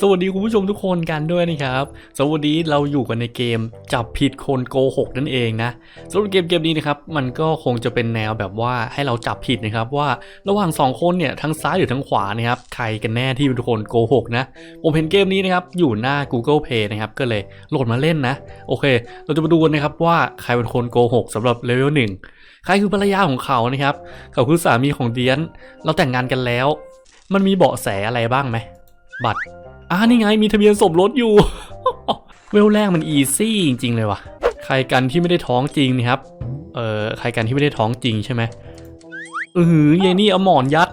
สวัสดีคุณผู้ชมทุกคนกันด้วยนะครับ สวัสดีเราอยู่กันในเกมจับผิดคนโกหกนั่นเองนะสำหรับเกมเกมนี้นะครับมันก็คงจะเป็นแนวแบบว่าให้เราจับผิดนะครับว่าระหว่างสองคนเนี่ยทั้งซ้ายหรือทั้งขวานะครับใครกันแน่ที่เป็นคนโกหกนะผมเห็นเกมนี้นะครับอยู่หน้า Google Play นะครับก็เลยโหลดมาเล่นนะโอเค เราจะมาดูกันนะครับว่าใครเป็นคนโกหกสำหรับเลเวลหนึ่งใครคือภรรยาของเขานะครับเขาคือสามีของเดียน เราแต่งงานกันแล้ว มันมีเบาะแสอะไรบ้างไหมบัตร อ่านี่ไงมีทะเบียนสมรสอยู่ เวลแรกมันอีซี่จริง ๆ เลยว่ะ ใครกันที่ไม่ได้ท้องจริงนี่ครับ เอ่อใครกันที่ไม่ได้ท้องจริงใช่ไหมเออเยนี่เอาหมอนยัด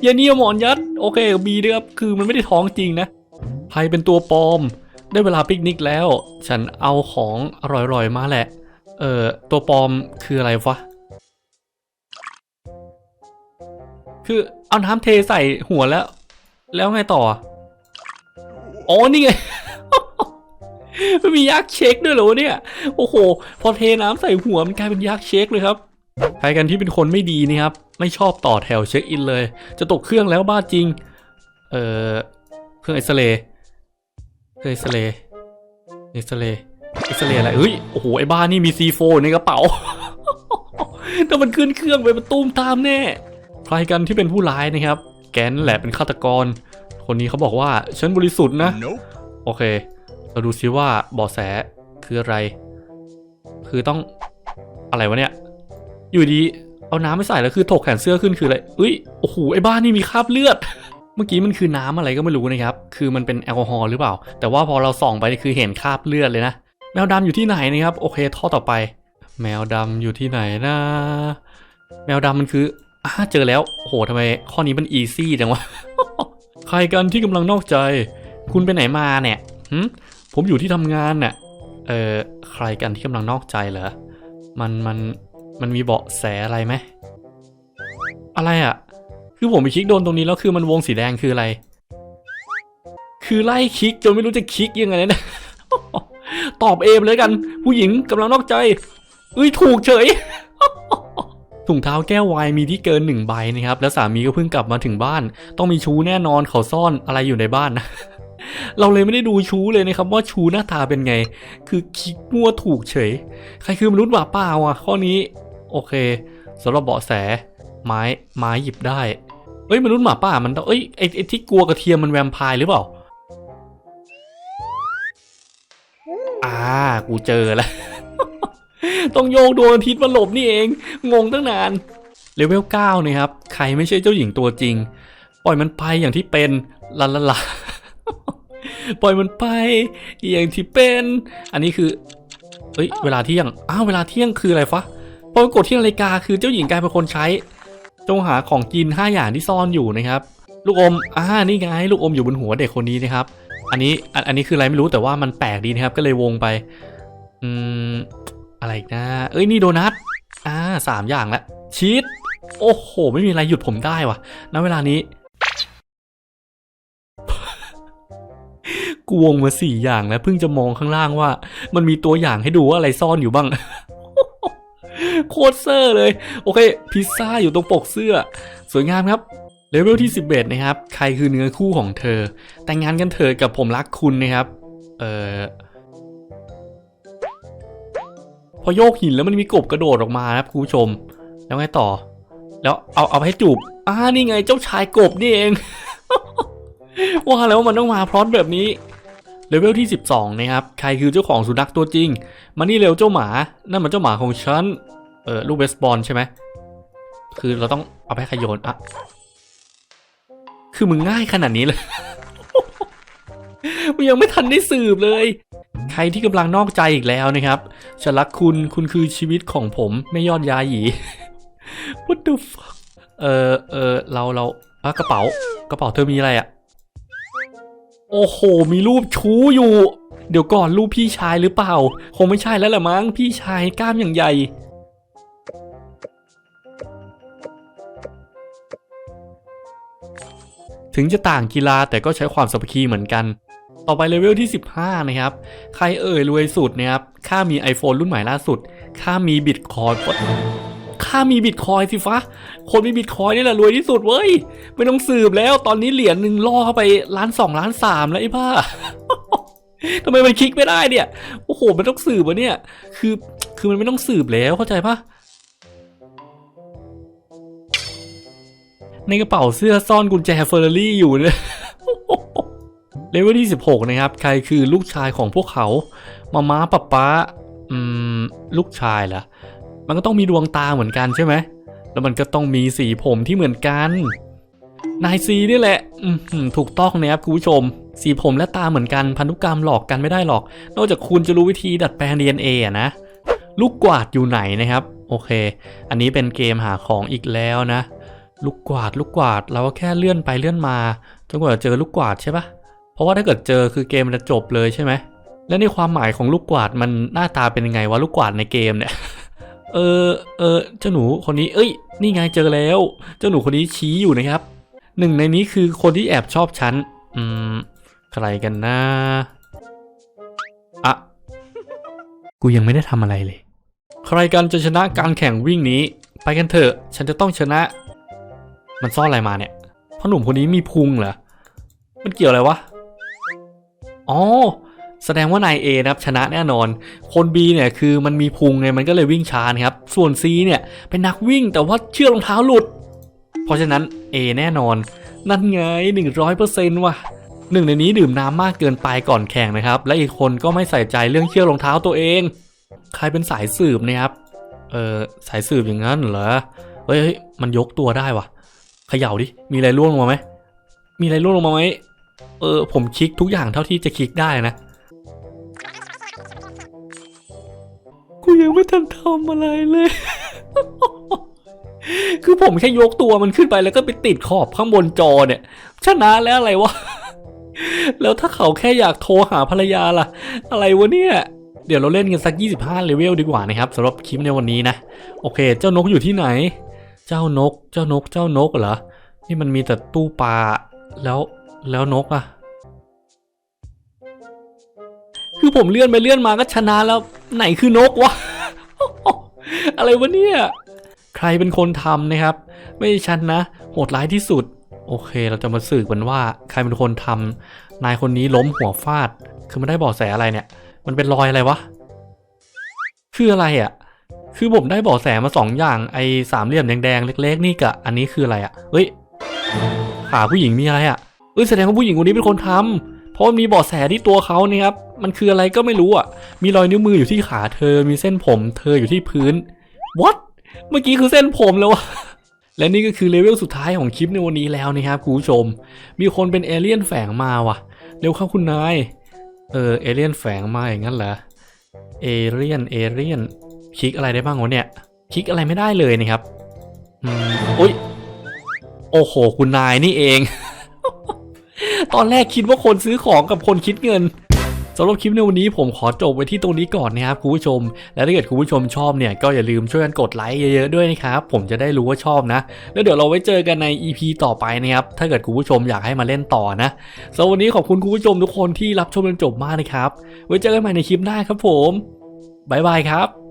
เยนี่เอาหมอนยัด โอเคบีด้วยครับคือมันไม่ได้ท้องจริงนะ ใครเป็นตัวปลอม ได้เวลาปิกนิกแล้ว ฉันเอาของอร่อยๆมาแหละ เอ่อตัวปลอมคืออะไรวะคือเอาน้ำเทใส่หัวแล้ว แล้วไงต่อ อ๋อ นี่ไง มันมียักษ์เช็คด้วยเหรอเนี่ย โอ้โห พอเทน้ำใส่หัวมันกลายเป็นยักษ์เช็คเลยครับ ใครกันที่เป็นคนไม่ดีนี่ครับ ไม่ชอบต่อแถวเช็คอินเลย จะตกเครื่องแล้วบ้าจริง เอ่อ เครื่องเอ็กซเรย์เครื่องเอ็กซเรย์เอ็กซเรย์เอ็กซเรย์อะไร เฮ้ย โอ้โห ไอ้บ้านี่มีซีโฟในกระเป๋า ถ้ามันขึ้นเครื่องไปมันตุ้มตามแน่ ใครกันที่เป็นผู้ร้ายนะครับ แกนนแหละเป็นฆาตกร คนนี้เขาบอกว่าฉันบริสุทธิ์นะ Nope. โอเค เราดูซิว่าเบาะแสคืออะไร คือต้องอะไรวะเนี่ย อยู่ดีเอาน้ำไม่ใส่แล้วคือถกแขนเสื้อขึ้นคืออะไรอุ้ย โอ้โห ไอ้บ้านนี่มีคราบเลือด เมื่อกี้มันคือน้ำอะไรก็ไม่รู้นะครับ คือมันเป็นแอลกอฮอล์หรือเปล่า แต่ว่าพอเราส่องไปนี่คือเห็นคราบเลือดเลยนะ แมวดำอยู่ที่ไหนนะครับ โอเค ท่อต่อไป แมวดำอยู่ที่ไหนนะ แมวดำมันคือ อ่าเจอแล้วโอ้โหทำไมข้อนี้มันอีซี่จังวะ ใครกันที่กำลังนอกใจ คุณไปไหนมาเนี่ยหึผมอยู่ที่ทำงานน่ะเออใครกันที่กำลังนอกใจเหรอ มันมันมันมีเบาะแสอะไรไหม อะไรอะ่ะ คือผมไปคลิกโดนตรงนี้แล้วคือมันวงสีแดงคืออะไร คือไล่คลิกจนไม่รู้จะคลิกยังไงนะ ตอบเอมเลยกัน ผู้หญิงกำลังนอกใจเอ้ยถูกเฉย ถุงเท้าแก้ววายมีที่เกินหนึ่งใบนะครับ แล้วสามีก็เพิ่งกลับมาถึงบ้าน ต้องมีชูแน่นอนเขาซ่อนอะไรอยู่ในบ้านนะเราเลยไม่ได้ดูชูเลยนะครับว่าชูหน้าตาเป็นไง คือคลิกมั่วถูกเฉย ใครคือมนุษย์หมาป่าอะ ข้อนี้ โอเคสำหรับเบาะแส ไม้ไม้หยิบได้ เอ้ยมนุษย์หมาป่ามันเอ้ยไอไอที่กลัวกระเทียมมันแวมไพร์หรือเปล่า อ่า กูเจอแล้ว ต้องโยกดวงอาทิตย์มาหลบนี่เอง งงตั้งนานเลเวล9นะครับใครไม่ใช่เจ้าหญิงตัวจริง ปล่อยมันไปอย่างที่เป็นลาลาลาปล่อยมันไปอย่างที่เป็น อันนี้คือเอ้ยเวลาเที่ยงอ้าวเวลาเที่ยงคืออะไรฟะพอกดที่นาฬิกาคือเจ้าหญิงกลายเป็นคนใช้จงหาของกิน5อย่างที่ซ่อนอยู่นะครับ ลูกอมอ่านี่ไงลูกอมอยู่บนหัวเด็กคนนี้นะครับ อันนี้อันนี้คืออะไรไม่รู้แต่ว่ามันแปลกดีนะครับ ก็เลยวงไป อืม อะไรนะ เอ้ยนี่โดนัท อ่าสามอย่างละชีสโอ้โห ไม่มีอะไรหยุดผมได้วะณเวลานี้ กวงมาสี่อย่างแล้วเพิ่งจะมองข้างล่างว่า มันมีตัวอย่างให้ดูว่าอะไรซ่อนอยู่บ้าง โคตรเซอร์เลย โอเค พิซซ่าอยู่ตรงปกเสื้อ สวยงามครับเลเวลที่ 11 นะครับ ใครคือเนื้อคู่ของเธอ แต่งงานกันเถอะกับผมรักคุณนะครับ เอ่อ พอโยกหินแล้วมันมีกบกระโดดออกมานะครับคุณผู้ชม แล้วไงต่อ แล้วเอาเอาให้จูบอ่านี่ไงเจ้าชายกบนี่เอง ว่าแล้วมันต้องมาพร้อมแบบนี้เลเวลที่ 12 นะครับ ใครคือเจ้าของสุนัขตัวจริง มานี่เร็วเจ้าหมา นั่นมันเจ้าหมาของฉัน เออลูกเบสบอลใช่ไหม คือเราต้องเอาไปให้ใครโยนอะ คือมึงง่ายขนาดนี้เลย มึงยังไม่ทันได้สืบเลย ใครที่กำลังนอกใจอีกแล้วนะครับฉันรักคุณคุณคือชีวิตของผมไม่ยอดยาหยี What the fuck เออเออเราเราอะกระเป๋ากระเป๋าเธอมีอะไรอะโอ้โห มีรูปชู้อยู่ เดี๋ยวก่อนรูปพี่ชายหรือเปล่า คงไม่ใช่แล้วแหละมั้งพี่ชายกล้ามอย่างใหญ่ ถึงจะต่างกีฬาแต่ก็ใช้ความสามัคคีเหมือนกัน ต่อไปเลเวลที่ 15 นะครับ ใครเอ่ยรวยสุดนะครับข้ามี iPhone รุ่นใหม่ล่าสุดข้ามีบิตคอยน์ข้าถ้ามีบิตคอยสิฟ้าคนมีบิตคอยนี่แหละรวยที่สุดเว้ย ไม่ต้องสืบแล้วตอนนี้เหรียญหนึ่งล่อเข้าไปล้านสองล้านสามแล้วไอ้บ้าทำไมมันคลิกไม่ได้เนี่ย โอ้โห มันต้องสืบวะเนี่ย คือ คือมันไม่ต้องสืบแล้วเข้าใจปะในกระเป๋าเสื้อซ่อนกุญแจเฟอร์รารี่อยู่เนี่ย เลเวลที่ 16 นะครับ ใครคือลูกชายของพวกเขา มาม้าป๊าป๊าอืมลูกชายล่ะ มันก็ต้องมีดวงตาเหมือนกันใช่ไหม แล้วมันก็ต้องมีสีผมที่เหมือนกัน นายซีนี่แหละอืมถูกต้องนะครับคุณผู้ชม สีผมและตาเหมือนกันพันธุกรรมหลอกกันไม่ได้หรอก นอกจากคุณจะรู้วิธีดัดแปลง DNA อะนะ ลูกกวาดอยู่ไหนนะครับ โอเค อันนี้เป็นเกมหาของอีกแล้วนะ ลูกกวาดลูกกวาดเราก็แค่เลื่อนไปเลื่อนมาจนกว่าจะเจอลูกกวาดใช่ปะ ราะว่าถ้าเกิดเจอคือเกมมันจะจบเลยใช่ไหม และในความหมายของลูกกวาดมันหน้าตาเป็นยังไงวะลูกกวาดในเกมเนี่ย เออ เออเจ้าหนูคนนี้ เอ้ย นี่ไงเจอแล้ว เจ้าหนูคนนี้ชี้อยู่นะครับ หนึ่งในนี้คือคนที่แอบชอบฉัน อืม ใครกันนะอะกูยังไม่ได้ทำอะไรเลย ใครกันจะชนะการแข่งวิ่งนี้ ไปกันเถอะ ฉันจะต้องชนะ มันซ่อนอะไรมาเนี่ยพ่อหนุ่มคนนี้มีพุงเหรอ มันเกี่ยวอะไรวะ อ๋อ แสดงว่านาย A นะครับชนะแน่นอน คน B เนี่ยคือมันมีพุงไงมันก็เลยวิ่งช้านะครับ ส่วน C เนี่ยเป็นนักวิ่งแต่ว่าเชือกรองเท้าหลุด เพราะฉะนั้น A แน่นอน นั่นไง 100%ว่ะหนึ่งในนี้ดื่มน้ำมากเกินไปก่อนแข่งนะครับ และอีกคนก็ไม่ใส่ใจเรื่องเชือกรองเท้าตัวเอง ใครเป็นสายสืบนะครับ เออสายสืบอย่างนั้นเหรอ เฮ้ยมันยกตัวได้ว่ะเขย่าดิ มีอะไรร่วงลงมาไหม มีอะไรร่วงลงมาไหม เออผมคลิกทุกอย่างเท่าที่จะคลิกได้นะ กูยังไม่ทันทำอะไรเลย คือผมแค่ยกตัวมันขึ้นไปแล้วก็ไปติดขอบข้างบนจอเนี่ย ชนะแล้วอะไรวะ แล้วถ้าเขาแค่อยากโทรหาภรรยาล่ะ อะไรวะเนี่ยเดี๋ยวเราเล่นกันสัก 25 เลเวลดีกว่านะครับสำหรับคลิปในวันนี้นะ โอเค เจ้านกอยู่ที่ไหน เจ้านก เจ้านก เจ้านกเหรอ นี่มันมีแต่ตู้ปลา แล้ว แล้วนกอะคือผมเลื่อนไปเลื่อนมาก็ชนะแล้วไหนคือนกวะ อะไรวะเนี่ย ใครเป็นคนทำนะครับ ไม่ใช่ฉันนะโหดร้ายที่สุด โอเค เราจะมาสืบกันว่า ใครเป็นคนทำนายคนนี้ล้มหัวฟาด คือมันได้บาะแสอะไรเนี่ย มันเป็นรอยอะไรวะ คืออะไรอะ่ะ คือผมได้บาะแสมาสองอย่างไอ้สามเหลี่ยมแดงๆเล็ก ๆ นี่กับอันนี้คืออะไรอะ่ะเฮ้ยขาผู้หญิงมีอะไรอะ่ะ เอ้ยแสดงว่าผู้หญิงคนนี้เป็นคนทำเพราะมันมีเบาะแสที่ตัวเขาเนี่ยครับ มันคืออะไรก็ไม่รู้อะ มีรอยนิ้วมืออยู่ที่ขาเธอ มีเส้นผมเธออยู่ที่พื้น what เมื่อกี้คือเส้นผมแล้ววะและนี่ก็คือเลเวลสุดท้ายของคลิปในวันนี้แล้วนะครับคุณผู้ชม มีคนเป็นเอเลี่ยนแฝงมาว่ะ เร็วเข้าคุณนาย เออเอเลี่ยนแฝงมาอย่างนั้นเหรอ เอเลี่ยนเอเลี่ยน คลิกอะไรได้บ้างวะเนี่ย คลิกอะไรไม่ได้เลยนะครับ อืมอุ้ย โอ้โห คุณนายนี่เอง ตอนแรกคิดว่าคนซื้อของกับคนคิดเงินสำหรับคลิปในวันนี้ผมขอจบไว้ที่ตรงนี้ก่อนนะครับคุณผู้ชม และถ้าเกิดคุณผู้ชมชอบเนี่ยก็อย่าลืมช่วยกันกดไลค์เยอะๆด้วยนะครับผมจะได้รู้ว่าชอบนะ แล้วเดี๋ยวเราไว้เจอกันใน EP ต่อไปนะครับถ้าเกิดคุณผู้ชมอยากให้มาเล่นต่อนะสำหรับวันนี้ขอบคุณคุณผู้ชมทุกคนที่รับชมจนจบมากนะครับ ไว้เจอกันใหม่ในคลิปหน้าครับผมบ๊ายบายครับ